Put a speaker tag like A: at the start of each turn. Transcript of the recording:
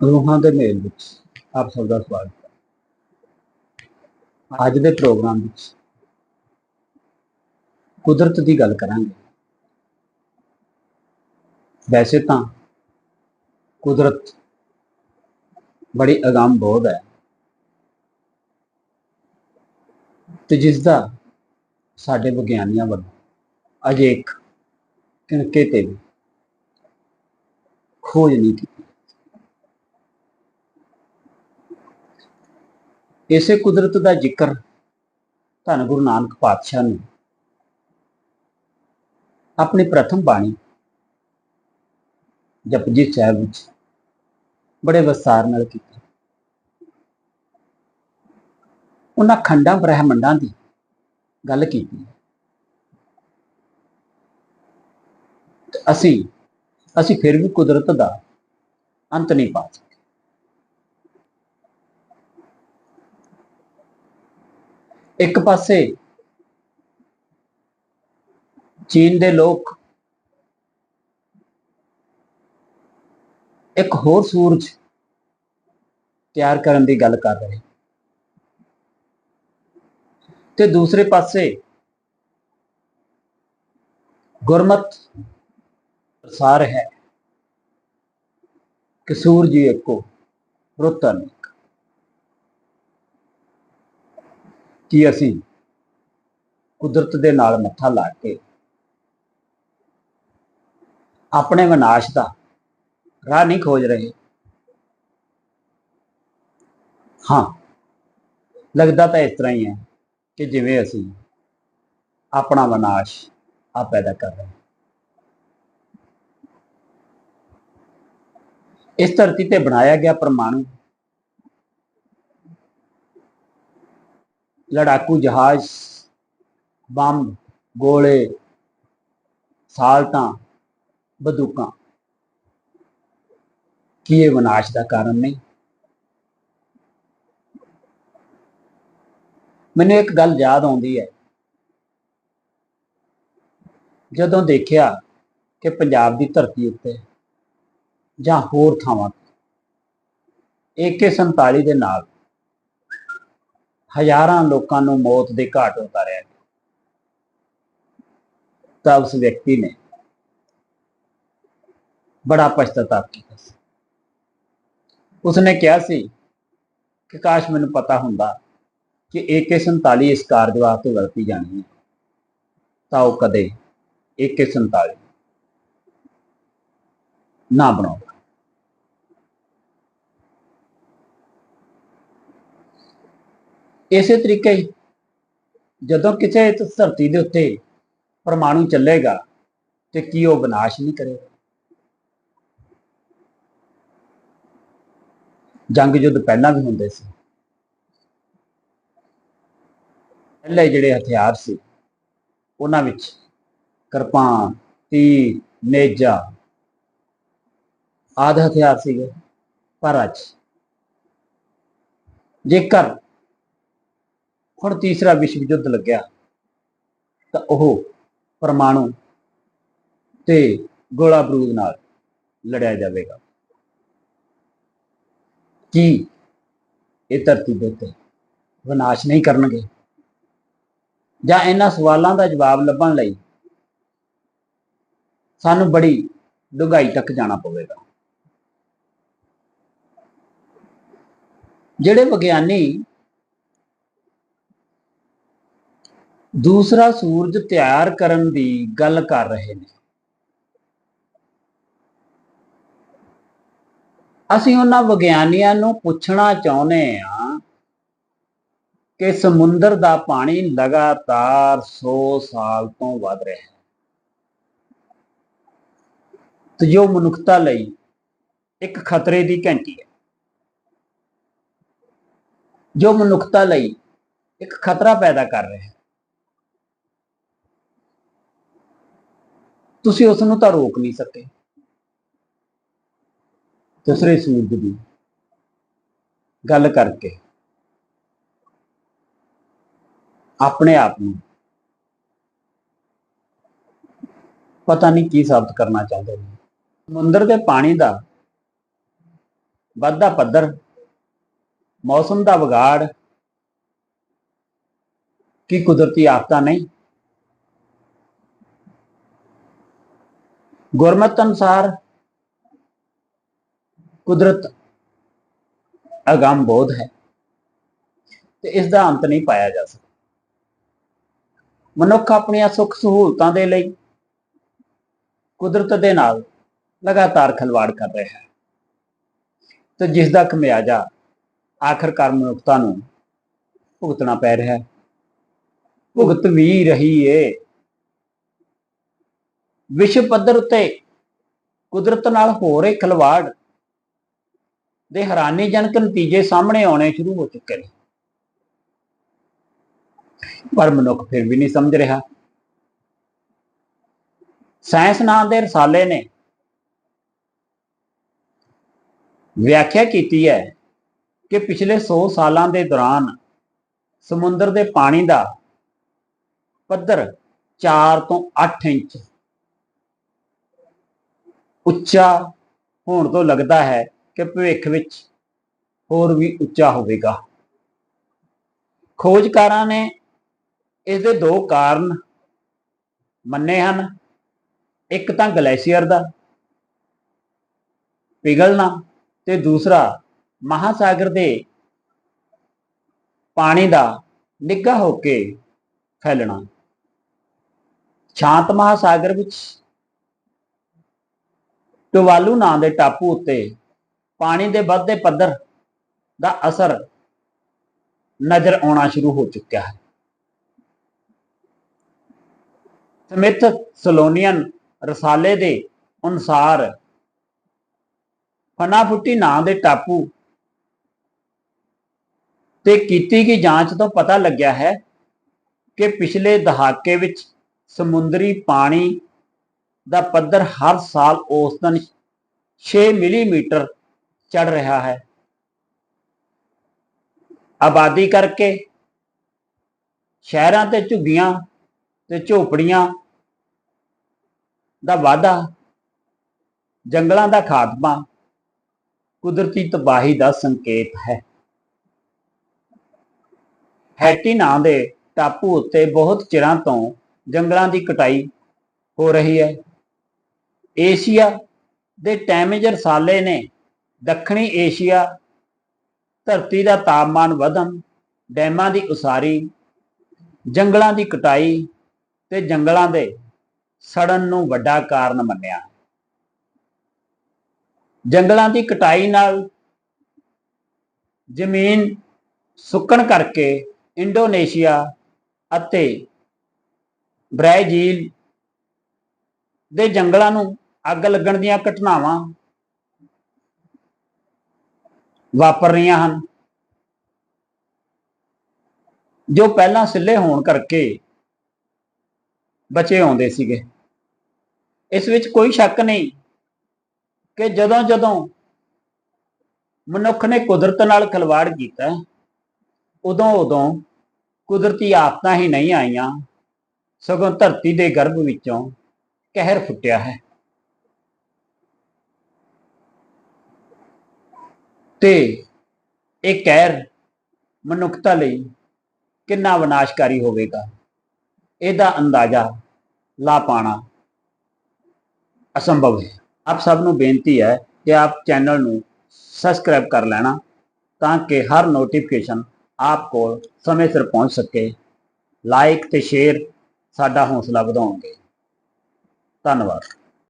A: ਰੂਹਾਂ ਦੇ ਮੇਲ ਵਿੱਚ ਆਪ ਸਭ ਦਾ ਸਵਾਗਤ ਹੈ। ਅੱਜ ਦੇ ਪ੍ਰੋਗਰਾਮ ਵਿੱਚ ਕੁਦਰਤ ਦੀ ਗੱਲ ਕਰਾਂਗੇ। ਵੈਸੇ ਤਾਂ ਕੁਦਰਤ ਬੜੀ ਅਗਾਮ ਬੋਧ ਹੈ ਤੇ ਜਿਸ ਦਾ ਸਾਡੇ ਵਿਗਿਆਨੀਆਂ ਵੱਲੋਂ ਅਜੇ ਇੱਕ ਕਿਣਕੇ ਤੇ ਵੀ ਖੋਜ ਨਹੀਂ ਕੀਤੀ। ਇਸੇ ਕੁਦਰਤ ਦਾ ਜ਼ਿਕਰ ਧੰਨ ਗੁਰੂ ਨਾਨਕ ਪਾਤਸ਼ਾਹ ਨੇ। ਆਪਣੀ ਪ੍ਰਥਮ ਬਾਣੀ ਜਪਜੀ ਸਾਹਿਬ ਵਿੱਚ ਬੜੇ ਵਿਸਤਾਰ ਨਾਲ ਕੀਤਾ। ਉਹਨਾਂ ਖੰਡਾਂ ਬ੍ਰਹਿਮੰਡਾਂ ਦੀ ਗੱਲ ਕੀਤੀ। ਅਸੀਂ ਅਸੀਂ ਫਿਰ ਵੀ ਕੁਦਰਤ ਦਾ ਅੰਤ ਨਹੀਂ ਪਾ ਸਕਦੇ ਇੱਕ ਪਾਸੇ ਚੀਨ ਦੇ ਲੋਕ, ਇੱਕ ਹੋਰ ਸੂਰਜ ਤਿਆਰ ਕਰਨ ਦੀ ਗੱਲ ਕਰ ਰਹੇ। ਤੇ ਦੂਸਰੇ ਪਾਸੇ ਗੁਰਮਤ ਪ੍ਰਸਾਰ ਹੈ ਕਿ ਸੂਰਜ ਇੱਕੋ, ਰੁੱਤ ਅਨੇਕ। ਕਿ ਅਸੀਂ ਕੁਦਰਤ ਦੇ ਨਾਲ ਮੱਥਾ ਲਾ ਕੇ ਆਪਣੇ ਵਿਨਾਸ਼ ਦਾ ਰਾਹ ਨਹੀਂ ਖੋਜ ਰਹੇ। ਹਾਂ, ਲੱਗਦਾ ਤਾਂ ਇਸ ਤਰ੍ਹਾਂ ਹੀ ਹੈ ਕਿ ਜਿਵੇਂ ਅਸੀਂ ਆਪਣਾ ਵਿਨਾਸ਼ ਆ ਪੈਦਾ ਕਰ ਰਹੇ ਇਸ ਧਰਤੀ ਤੇ ਬਣਾਇਆ ਗਿਆ ਪਰਮਾਣੂ ਲੜਾਕੂ ਜਹਾਜ਼ ਬੰਬ ਗੋਲੇ ਸਾਲਟਾਂ ਬੰਦੂਕਾਂ ਕੀ ਇਹ ਵਿਨਾਸ਼ ਦਾ ਕਾਰਨ ਨਹੀਂ ਮੈਨੂੰ ਇੱਕ ਗੱਲ ਯਾਦ ਆਉਂਦੀ ਹੈ ਜਦੋਂ ਦੇਖਿਆ ਕਿ ਪੰਜਾਬ ਦੀ ਧਰਤੀ ਉੱਤੇ ਜਾਂ ਹੋਰ ਥਾਵਾਂ ਤੇ AK47 ਦੇ ਨਾਲ ਹਜ਼ਾਰਾਂ ਲੋਕਾਂ ਨੂੰ ਮੌਤ ਦੇ ਘਾਟ ਉਤਾਰਿਆ ਗਿਆ। ਤਾਂ ਉਸ ਵਿਅਕਤੀ ਨੇ ਬੜਾ ਪਛਤਾਵਾ ਕੀਤਾ ਸੀ। ਉਸਨੇ ਕਿਹਾ ਸੀ ਕਿ ਕਾਸ਼ ਮੈਨੂੰ ਪਤਾ ਹੁੰਦਾ ਕਿ AK47 ਇਸ ਕਾਰਜ ਵਾਸਤੇ ਵਰਤੀ ਜਾਣੀ ਹੈ, ਤਾਂ ਉਹ ਕਦੇ AK47 ਨਾ ਬਣਾਉਂਦਾ। ਇਸੇ ਤਰੀਕੇ ਜਦੋਂ ਕਿਸੇ ਇਸ ਧਰਤੀ ਦੇ ਉੱਤੇ ਪਰਮਾਣੂ ਚੱਲੇਗਾ ਤੇ ਕੀ ਉਹ ਵਿਨਾਸ਼ ਨਹੀਂ ਕਰੇਗਾ? ਜੰਗ ਯੁੱਧ ਪਹਿਲਾਂ ਵੀ ਹੁੰਦੇ ਸੀ। ਪਹਿਲੇ ਜਿਹੜੇ ਹਥਿਆਰ ਸੀ, ਉਹਨਾਂ ਵਿੱਚ ਕਿਰਪਾਨ ਤੀ ਨੇਜਾ ਆਦਿ ਹਥਿਆਰ ਸੀਗੇ। ਪਰ ਅੱਜ ਜੇਕਰ ਹੁਣ ਤੀਸਰਾ ਵਿਸ਼ਵ ਯੁੱਧ ਲੱਗਿਆ, ਤਾਂ ਉਹ ਪਰਮਾਣੂ ਤੇ ਗੋਲਾ ਬਰੂਦ ਨਾਲ ਲੜਿਆ ਜਾਵੇਗਾ। ਕੀ ਇਹ ਧਰਤੀ ਦੇ ਉੱਤੇ ਵਿਨਾਸ਼ ਨਹੀਂ ਕਰਨਗੇ? ਜਾਂ ਇਹਨਾਂ ਸਵਾਲਾਂ ਦਾ ਜਵਾਬ ਲੱਭਣ ਲਈ ਸਾਨੂੰ ਬੜੀ ਡੂੰਘਾਈ ਤੱਕ ਜਾਣਾ ਪਵੇਗਾ? ਜਿਹੜੇ ਵਿਗਿਆਨੀ ਦੂਸਰਾ ਸੂਰਜ ਤਿਆਰ ਕਰਨ ਦੀ ਗੱਲ ਕਰ ਰਹੇ ਨੇ। ਅਸੀਂ ਉਹਨਾਂ ਵਿਗਿਆਨੀਆਂ ਨੂੰ ਪੁੱਛਣਾ ਚਾਹੁੰਦੇ ਆ ਕਿ ਸਮੁੰਦਰ ਦਾ ਪਾਣੀ ਲਗਾਤਾਰ 100 ਸਾਲ ਤੋਂ ਵੱਧ ਰਿਹਾ ਹੈ। ਤੇ ਜੋ ਮਨੁੱਖਤਾ ਲਈ ਇੱਕ ਖਤਰੇ ਦੀ ਘੰਟੀ ਹੈ। ਜੋ ਮਨੁੱਖਤਾ ਲਈ ਇੱਕ ਖਤਰਾ ਪੈਦਾ ਕਰ ਰਿਹਾ ਹੈ। ਤੁਸੀਂ ਉਸ ਨੂੰ ਤਾਂ ਰੋਕ ਨਹੀਂ ਸਕੇ। ਦੂਸਰੇ ਸੂਰਜ ਦੀ ਗੱਲ ਕਰਕੇ ਆਪਣੇ ਆਪ ਨੂੰ ਪਤਾ ਨਹੀਂ ਕੀ ਸਾਬਤ ਕਰਨਾ ਚਾਹੁੰਦੇ ਨੇ। ਸਮੁੰਦਰ ਦੇ ਪਾਣੀ ਦਾ ਵੱਧਦਾ ਪੱਧਰ, ਮੌਸਮ ਦਾ ਵਿਗਾੜ, ਕੀ ਕੁਦਰਤੀ ਆਫਤਾਂ ਨਹੀਂ? ਗੁਰਮਤ ਅਨੁਸਾਰ ਕੁਦਰਤ ਅਗੰਮ ਬੋਧ ਹੈ ਤੇ ਇਸ ਦਾ ਅੰਤ ਨਹੀਂ ਪਾਇਆ ਜਾ ਸਕਦਾ। ਮਨੁੱਖ ਆਪਣੀਆਂ ਸੁੱਖ ਸਹੂਲਤਾਂ ਦੇ ਲਈ ਕੁਦਰਤ ਦੇ ਨਾਲ ਲਗਾਤਾਰ ਖਿਲਵਾੜ ਕਰ ਰਿਹਾ ਹੈ ਤੇ ਜਿਸ ਦਾ ਖਮਿਆਜਾ ਆਖਰਕਾਰ ਮਨੁੱਖਤਾ ਨੂੰ ਭੁਗਤਣਾ ਪੈ ਰਿਹਾ ਹੈ। ਭੁਗਤ ਵੀ ਰਹੀ ਏ ਵਿਸ਼ਵ ਪੱਧਰ ਉੱਤੇ ਕੁਦਰਤ ਨਾਲ ਹੋ ਰਹੇ ਖਿਲਵਾੜ ਦੇ ਹੈਰਾਨੀਜਨਕ ਨਤੀਜੇ ਸਾਹਮਣੇ ਆਉਣੇ ਸ਼ੁਰੂ ਹੋ ਚੁੱਕੇ ਨੇ। ਪਰ ਮਨੁੱਖ ਫਿਰ ਵੀ ਨਹੀਂ ਸਮਝ ਰਿਹਾ। ਸਾਇੰਸ ਨਾਂ ਦੇ ਰਸਾਲੇ ਨੇ ਵਿਆਖਿਆ ਕੀਤੀ ਹੈ ਕਿ ਪਿਛਲੇ 100 ਸਾਲਾਂ ਦੇ ਦੌਰਾਨ ਸਮੁੰਦਰ ਦੇ ਪਾਣੀ ਦਾ ਪੱਧਰ 4 ਤੋਂ 8 ਇੰਚ ਉੱਚਾ ਹੋਣ ਤੋਂ ਲੱਗਦਾ ਹੈ ਕਿ ਭਵਿੱਖ ਵਿੱਚ ਹੋਰ ਵੀ ਉੱਚਾ ਹੋਵੇਗਾ। ਖੋਜਕਾਰਾਂ ਨੇ ਇਸ ਦੇ ਦੋ ਕਾਰਨ ਮੰਨੇ ਹਨ। ਇੱਕ ਤਾਂ ਗਲੇਸ਼ੀਅਰ ਦਾ ਪਿਘਲਣਾ ਤੇ ਦੂਸਰਾ ਮਹਾਸਾਗਰ ਦੇ ਪਾਣੀ ਦਾ ਨਿੱਘਾ ਹੋ ਕੇ ਫੈਲਣਾ। ਸ਼ਾਂਤ ਮਹਾਸਾਗਰ ਵਿੱਚ ਟਵਾਲੂ ਨਾਂ ਦੇ ਟਾਪੂ ਉੱਤੇ ਪਾਣੀ ਦੇ ਵੱਧਦੇ ਪੱਧਰ ਦਾ ਅਸਰ ਨਜ਼ਰ ਆਉਣਾ ਸ਼ੁਰੂ ਹੋ ਚੁੱਕਿਆ ਹੈ। ਸਮਿਥ ਸਲੋਨੀਅਨ ਰਸਾਲੇ ਦੇ ਅਨੁਸਾਰ ਫਨਾਫੁੱਟੀ ਨਾਂ ਦੇ ਟਾਪੂ ਤੇ ਕੀਤੀ ਗਈ ਜਾਂਚ ਤੋਂ ਪਤਾ ਲੱਗਿਆ ਹੈ ਕਿ ਪਿਛਲੇ ਦਹਾਕੇ ਵਿੱਚ ਸਮੁੰਦਰੀ ਪਾਣੀ ਦਾ ਪੱਧਰ ਹਰ ਸਾਲ ਔਸਤਨ 6 ਮਿਲੀਮੀਟਰ ਚੜ ਰਿਹਾ ਹੈ। ਆਬਾਦੀ ਕਰਕੇ ਸ਼ਹਿਰਾਂ ਤੇ ਝੁੱਗੀਆਂ ਤੇ ਝੋਪੜੀਆਂ ਦਾ ਵਾਧਾ, ਜੰਗਲਾਂ ਦਾ ਖਾਤਮਾ, ਕੁਦਰਤੀ ਤਬਾਹੀ ਦਾ ਸੰਕੇਤ ਹੈ। ਹੈਟੀ ਨਾਂ ਦੇ ਟਾਪੂ ਉੱਤੇ ਬਹੁਤ ਚਿਰਾਂ ਤੋਂ ਜੰਗਲਾਂ ਦੀ ਕਟਾਈ ਹੋ ਰਹੀ ਹੈ। ਏਸ਼ੀਆ ਦੇ ਟੈਮੇਜ ਰਸਾਲੇ ਨੇ ਦੱਖਣੀ ਏਸ਼ੀਆ ਧਰਤੀ ਦਾ ਤਾਪਮਾਨ ਵਧਣ, ਡੈਮਾਂ ਦੀ ਉਸਾਰੀ, ਜੰਗਲਾਂ ਦੀ ਕਟਾਈ ਤੇ ਜੰਗਲਾਂ ਦੇ ਸੜਨ ਨੂੰ ਵੱਡਾ ਕਾਰਨ ਮੰਨਿਆ। ਜੰਗਲਾਂ ਦੀ ਕਟਾਈ ਨਾਲ ਜ਼ਮੀਨ ਸੁੱਕਣ ਕਰਕੇ ਇੰਡੋਨੇਸ਼ੀਆ ਅਤੇ ਬ੍ਰਾਜ਼ੀਲ ਦੇ ਜੰਗਲਾਂ ਨੂੰ ਅੱਗ ਲੱਗਣ ਦੀਆਂ ਘਟਨਾਵਾਂ ਵਾਪਰ ਰਹੀਆਂ ਹਨ। ਜੋ ਪਹਿਲਾਂ ਸਿੱਲੇ ਹੋਣ ਕਰਕੇ ਬਚੇ ਆਉਂਦੇ ਸੀਗੇ। ਇਸ ਵਿੱਚ ਕੋਈ ਸ਼ੱਕ ਨਹੀਂ ਕਿ ਜਦੋਂ ਜਦੋਂ ਮਨੁੱਖ ਨੇ ਕੁਦਰਤ ਨਾਲ ਖਿਲਵਾੜ ਕੀਤਾ, ਉਦੋਂ ਉਦੋਂ ਕੁਦਰਤੀ ਆਫਤਾਂ ਹੀ ਨਹੀਂ ਆਈਆਂ, ਸਗੋਂ ਧਰਤੀ ਦੇ ਗਰਭ ਵਿੱਚੋਂ ਕਹਿਰ ਫੁੱਟਿਆ ਹੈ। ਤੇ ਇਹ ਕਹਿਰ ਮਨੁੱਖਤਾ ਲਈ ਕਿੰਨਾ ਵਿਨਾਸ਼ਕਾਰੀ ਹੋਵੇਗਾ, ਇਹਦਾ ਅੰਦਾਜ਼ਾ ਲਾ ਪਾਣਾ ਅਸੰਭਵ ਹੈ। ਆਪ ਸਭ ਨੂੰ ਬੇਨਤੀ ਹੈ ਕਿ ਆਪ ਚੈਨਲ ਨੂੰ ਸਬਸਕ੍ਰਾਈਬ ਕਰ ਲੈਣਾ ਤਾਂ ਕਿ ਹਰ ਨੋਟੀਫਿਕੇਸ਼ਨ ਆਪ ਕੋਲ ਸਮੇਂ ਸਿਰ ਪਹੁੰਚ ਸਕੇ। ਲਾਈਕ ਤੇ ਸ਼ੇਅਰ ਸਾਡਾ ਹੌਸਲਾ ਵਧਾਉਣਗੇ। ਧੰਨਵਾਦ।